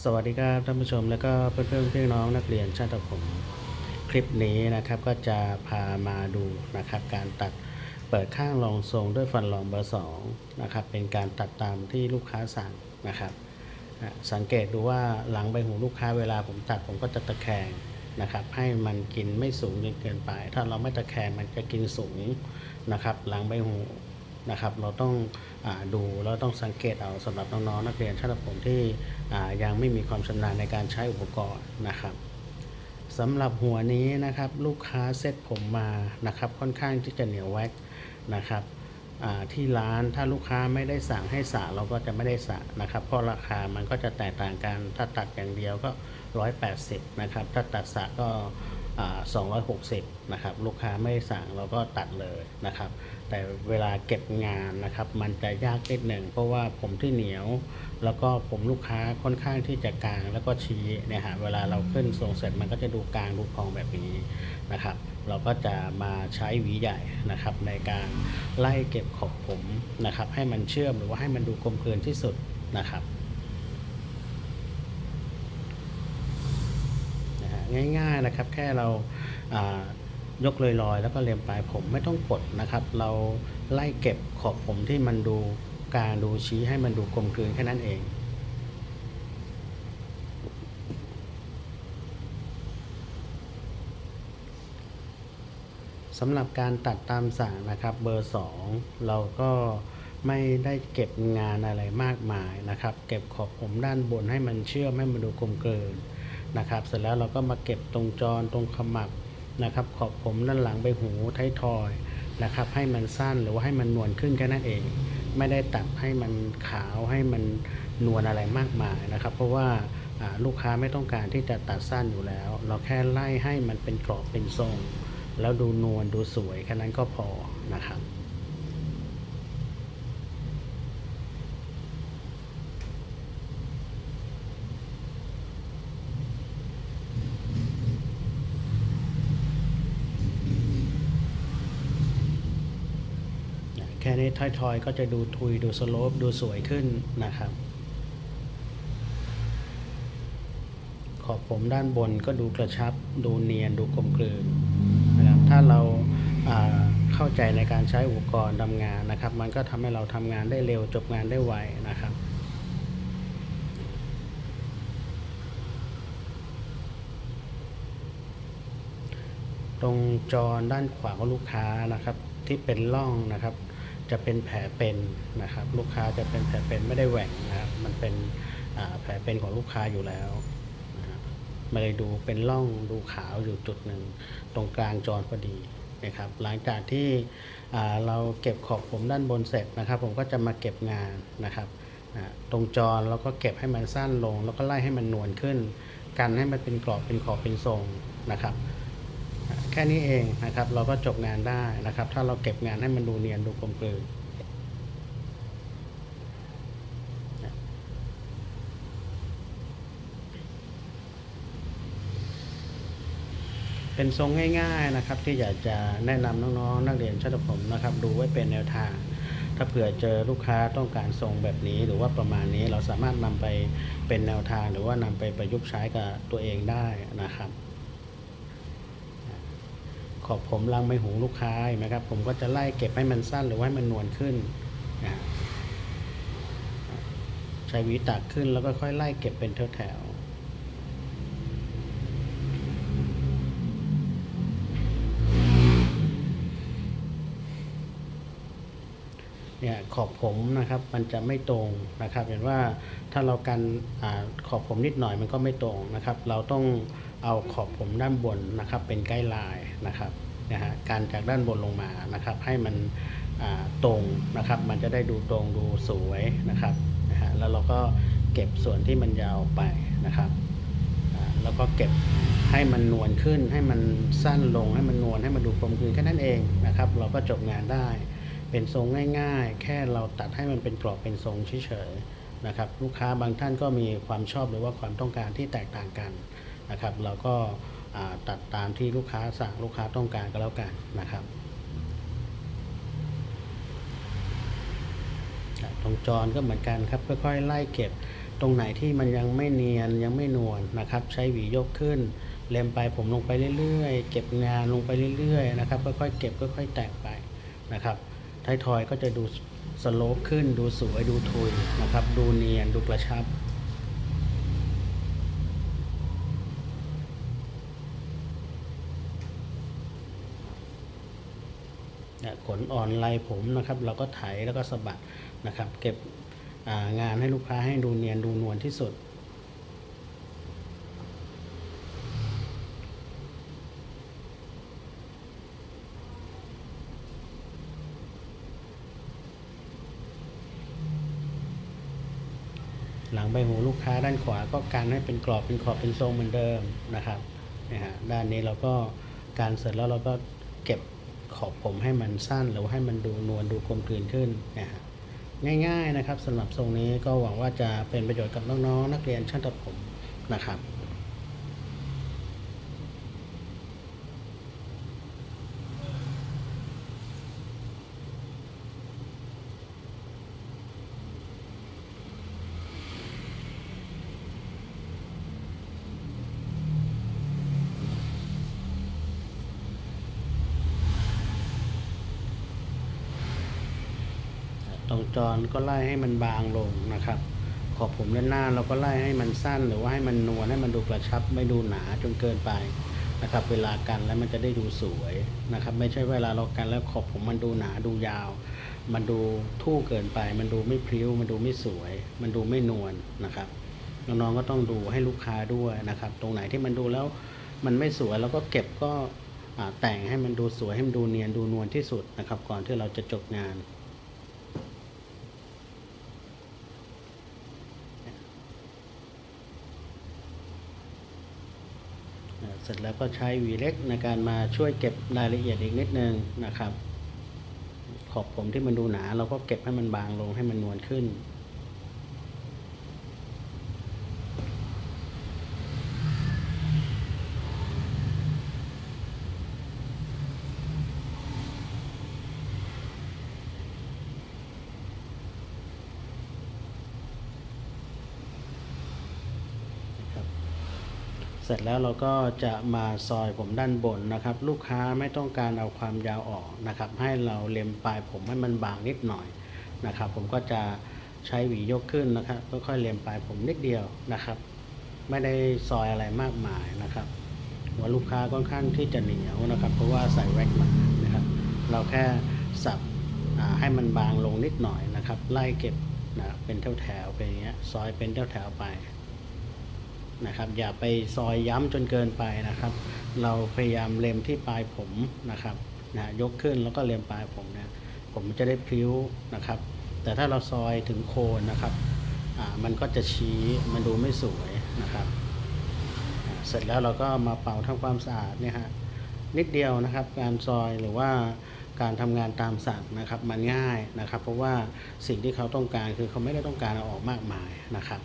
สวัสดีครับท่านผู้ชมแล้วก็เพื่อนเพื่อนพี่น้องนักเรียนชาติผมคลิปนี้นะครับก็จะพามาดูนะครับการตัดเปิดข้างรองทรงด้วยฟันรองเบอร์สองนะครับเป็นการตัดตามที่ลูกค้าสั่งนะครับสังเกตดูว่าหลังใบหูลูกค้าเวลาผมตัดผมก็จะตะแคงนะครับให้มันกินไม่สูงจนเกินไป ถ้าเราไม่ตะแคงมันจะกินสูงนะครับหลังใบหู นะครับ เราต้องอดูแล้วต้องสังเกตเอาสำหรับน้องๆนักเรียนชั้นประถมที่ยังไม่มีความชำนาญในการใช้อุปกรณ์นะครับสำหรับหัวนี้นะครับลูกค้าเซตผมมานะครับค่อนข้างที่จะเหนียวแว็กนะครับที่ร้านถ้าลูกค้าไม่ได้สั่งให้สระเราก็จะไม่ได้สระนะครับเพราะราคามันก็จะแตกต่างกันถ้าตัดอย่างเดียวก็ 180นะครับถ้าตัดสระก็ 260 นะครับ ลูกค้าไม่สั่งเราก็ตัดเลยนะครับ แต่เวลาเก็บงานนะครับ มันจะยากนิดหนึ่งเพราะว่าผมที่เหนียว แล้วก็ผมลูกค้าค่อนข้างที่จะกลางแล้วก็ชี้เนี่ยฮะเวลาเราขึ้นทรงเสร็จมันก็จะดูกลางดูพองแบบนี้นะครับ เราก็จะมาใช้หวีใหญ่นะครับ ในการไล่เก็บขอบผมนะครับ ให้มันเชื่อมหรือว่าให้มันดูกลมกลืนที่สุดนะครับ นะฮะ ง่ายๆนะครับ แค่เรายกลอยๆแล้วก็เลียมปลายผมไม่ต้องกดนะครับ เราไล่เก็บขอบผมที่มันดูกางดูชี้ให้มันดูกลมกลืนแค่นั้นเองสำหรับการตัดตามสั่งนะครับเบอร์ 2 เราก็ไม่ได้เก็บงานอะไรมากมายนะครับ เก็บขอบผมด้านบนให้มันเชื่อมให้มันดูกลมกลืน นะครับ เสร็จแล้วเราก็มาเก็บตรงจรตรงขมับนะครับ ขอบผมด้านหลังใบหูท้ายทอยนะครับ ให้มันสั้นหรือว่าให้มันนวลขึ้นแค่นั้นเอง ไม่ได้ตัดให้มันขาวให้มันนวลอะไรมากมายนะครับ เพราะว่าลูกค้าไม่ต้องการที่จะตัดสั้นอยู่แล้ว เราแค่ไล่ให้มันเป็นกรอบเป็นทรง แล้วดูนวลดูสวยแค่นั้นก็พอนะครับ แค่นี้ทอยๆ ก็จะดูทุยดูสโลปดูสวยขึ้นนะครับ ขอบผมด้านบนก็ดูกระชับ ดูเนียนดูกลมกลืนนะครับถ้าเราาเข้าใจในการใช้อุปกรณ์ทำงานนะครับ มันก็ทำให้เราทำงานได้เร็วจบงานได้ไวนะครับตรงจอด้านขวาของลูกค้านะครับที่เป็นร่องนะครับ จะเป็นแผลเป็นนะครับ ลูกค้าจะเป็นแผลเป็นไม่ได้แหว่งนะครับ มันเป็นแผลเป็นของลูกค้าอยู่แล้วนะครับมาเลยดูเป็นร่องดูขาวอยู่จุดหนึ่ง ตรงกลางจอพอดีนะครับ หลังจากที่เราเก็บขอบผมด้านบนเสร็จนะครับ ผมก็จะมาเก็บงานนะครับตรงจอเราก็เก็บให้มันสั้นลง แล้วก็ไล่ให้มันนวลขึ้น กันให้มันเป็นกรอบเป็นขอบเป็นทรงนะครับ แค่นี้เองนะครับ เราก็จบงานได้นะครับ ถ้าเราเก็บงานให้มันดูเนียนดูกลมกลืนเป็นทรงง่ายๆนะครับ ที่อยากจะแนะนำน้องๆ นักเรียนชั้นประถมนะครับ ดูไว้เป็นแนวทาง ถ้าเผื่อเจอลูกค้าต้องการทรงแบบนี้ หรือว่าประมาณนี้เราสามารถนำไปเป็นแนวทาง หรือว่านำไปประยุกต์ใช้กับตัวเองได้นะครับ ขอบผมรังใบหูลูกค้าเห็นไหมครับ ผมก็จะไล่เก็บให้มันสั้นหรือว่าให้มันนวลขึ้นนะใช้วีตักขึ้นแล้วก็ค่อยไล่เก็บเป็นแถวๆเนี่ยขอบผมนะครับมันจะไม่ตรงนะครับ เห็นว่าถ้าเรากันอขอบผมนิดหน่อยมันก็ไม่ตรงนะครับ เราต้อง เอาขอบผมด้านบนนะครับเป็นไกด์ไลน์นะครับนะฮะการจากด้านบนลงมานะครับ ให้มันตรงนะครับ มันจะได้ดูตรงดูสวยนะครับนะฮะแล้วเราก็เก็บส่วนที่มันยาวไปนะครับแล้วก็เก็บให้มันนวลขึ้น ให้มันสั้นลงให้มันนวลให้มันดูกลมกลืนแค่นั้นเองนะครับ เราก็จบงานได้เป็นทรงง่ายๆ แค่เราตัดให้มันเป็นกรอบเป็นทรงเฉยๆนะครับ ลูกค้าบางท่านก็มีความชอบหรือว่าความต้องการที่แตกต่างกัน นะครับเราก็ตัดตามที่ลูกค้าสั่งลูกค้าต้องการก็แล้วกันนะครับตรงจรก็เหมือนกันครับค่อยๆไล่เก็บตรงไหนที่มันยังไม่เนียนยังไม่นวลนะครับ ใช้หวียกขึ้น เล็มปลายผมลงไปเรื่อยๆ เก็บงานลงไปเรื่อยๆนะครับค่อยๆเก็บค่อยๆแตกไปนะครับท้ายทอยก็จะดูสโลปขึ้นดูสวยดูทุยนะครับ ดูเนียนดูกระชับ เนี่ย ขนอ่อนลายผมนะครับ เราก็ไถแล้วก็สะบัดนะครับ เก็บางานให้ลูกค้าให้ดูเนียนดูนวลที่สุดหลังใบหูลูกค้าด้านขวาก็การให้เป็นกรอบเป็นขอบเป็นทรงเหมือนเดิมนะครับนะฮะด้านนี้เราก็การเสร็จแล้วเราก็เก็บ ขอบผมให้มันสั้นหรือให้มันดูนวลดูกลมกลืนขึ้นนะฮะง่ายๆนะครับสำหรับทรงนี้ก็หวังว่าจะเป็นประโยชน์กับน้องๆนักเรียนช่างตัดผมนะครับ ตรง จรก็ไล่ให้มันบางลงนะครับ ขอบผมด้านหน้าเราก็ไล่ให้มันสั้นหรือว่าให้มันนวลให้มันดูกระชับ ไม่ดูหนาจนเกินไปนะครับ เวลากันแล้วมันจะได้ดูสวยนะครับ ไม่ใช่เวลาเรากันแล้วขอบผมมันดูหนาดูยาว มันดูทู่เกินไป มันดูไม่พริ้ว มันดูไม่สวย มันดูไม่นวลนะครับน้องๆก็ต้องดูให้ลูกค้าด้วยนะครับ ตรงไหนที่มันดูแล้วมันไม่สวยเราก็เก็บก็แต่งให้มันดูสวยให้มันดูเนียนดูนวลที่สุดนะครับ ก่อนที่เราจะจบงาน อ่า เสร็จแล้วก็ใช้หวีเล็กในการมาช่วยเก็บรายละเอียดอีกนิดนึงนะครับ ขอบผมที่มันดูหนาเราก็เก็บให้มันบางลงให้มันนวลขึ้น นะครับ เสร็จแล้วเราก็จะมาซอยผมด้านบนนะครับ ลูกค้าไม่ต้องการเอาความยาวออกนะครับ ให้เราเล็มปลายผมให้มันบางนิดหน่อยนะครับ ผมก็จะใช้หวียกขึ้นนะครับค่อยๆเล็มปลายผมนิดเดียวนะครับ ไม่ได้ซอยอะไรมากมายนะครับหัวลูกค้าค่อนข้างที่จะเหนียวนะครับ เพราะว่าใส่แว็กมานะครับ เราแค่สับให้มันบางลงนิดหน่อยนะครับ ไล่เก็บนะเป็นแถวๆไปอย่างเงี้ยซอยเป็นแถวๆไป นะครับ อย่าไปซอยย้ำจนเกินไปนะครับ เราพยายามเล็มที่ปลายผมนะครับนะยกขึ้นแล้วก็เล็มปลายผมเนี่ยผมจะได้พลิ้วนะครับ แต่ถ้าเราซอยถึงโคนนะครับอ่ามันก็จะชี้มันดูไม่สวยนะครับ เสร็จแล้วเราก็มาเป่าทำความสะอาดเนี่ยฮะนิดเดียวนะครับ การซอยหรือว่าการทำงานตามสั่งนะครับ มันง่ายนะครับ เพราะว่าสิ่งที่เขาต้องการคือเขาไม่ได้ต้องการเอาออกมากมายนะครับ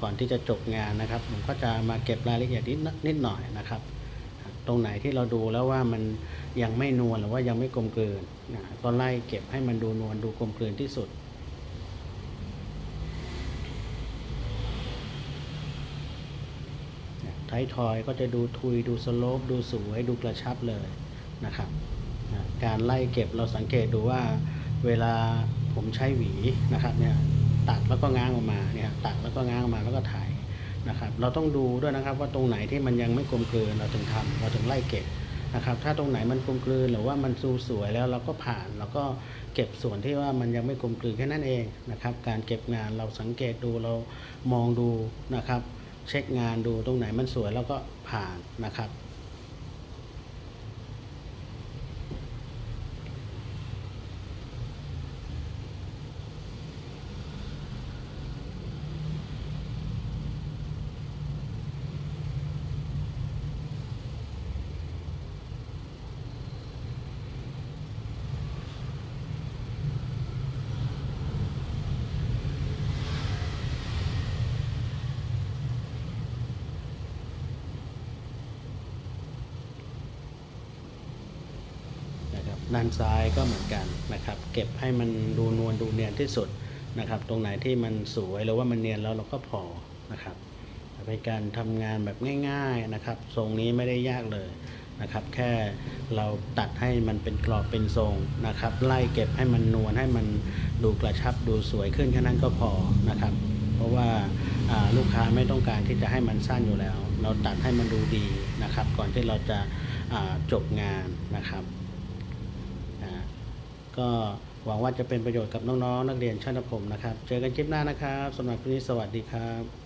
ก่อนที่จะจบงานนะครับ ผมก็จะมาเก็บรายละเอียดนิดนิดหน่อยนะครับ ตรงไหนที่เราดูแล้วว่ามันยังไม่นวลหรือว่ายังไม่กลมกลืนนะก็ไล่เก็บให้มันดูนวลดูกลมกลืนที่สุดท้ายทอยก็จะดูทุยดูสโลปดูสวยดูกระชับเลยนะครับ การไล่เก็บเราสังเกตดูว่าเวลาผมใช้หวีนะครับเนี่ย ตัดแล้วก็ง้างออกมาเนี่ยตัดแล้วก็ง้างออกมาแล้วก็ถ่ายนะครับ เราต้องดูด้วยนะครับว่าตรงไหนที่มันยังไม่กลมกลืนเราถึงทำเราถึงไล่เก็บนะครับ ถ้าตรงไหนมันกลมกลืนหรือว่ามันสูสวยแล้วเราก็ผ่านเราก็เก็บส่วนที่ว่ามันยังไม่กลมกลืนแค่นั้นเองนะครับ การเก็บงานเราสังเกตดูเรามองดูนะครับ เช็คงานดูตรงไหนมันสวยแล้วก็ผ่านนะครับ ด้านซ้ายก็เหมือนกันนะครับ เก็บให้มันดูนวลดูเนียนที่สุดนะครับ ตรงไหนที่มันสวยหรือว่ามันเนียนแล้วเราก็พอนะครับเป็นการทำงานแบบง่าย ๆนะครับ ทรงนี้ไม่ได้ยากเลยนะครับ แค่เราตัดให้มันเป็นกรอบเป็นทรงนะครับ ไล่เก็บให้มันนวลให้มันดูกระชับดูสวยขึ้นแค่นั้นก็พอนะครับ เพราะว่าลูกค้าไม่ต้องการที่จะให้มันสั้นอยู่แล้ว เราตัดให้มันดูดีนะครับ ก่อนที่เราจะจบงานนะครับ ก็หวังว่าจะเป็นประโยชน์กับน้องๆนักเรียนช่างตัดผมนะครับ เจอกันคลิปหน้านะครับสำหรับคลิปนี้สวัสดีครับ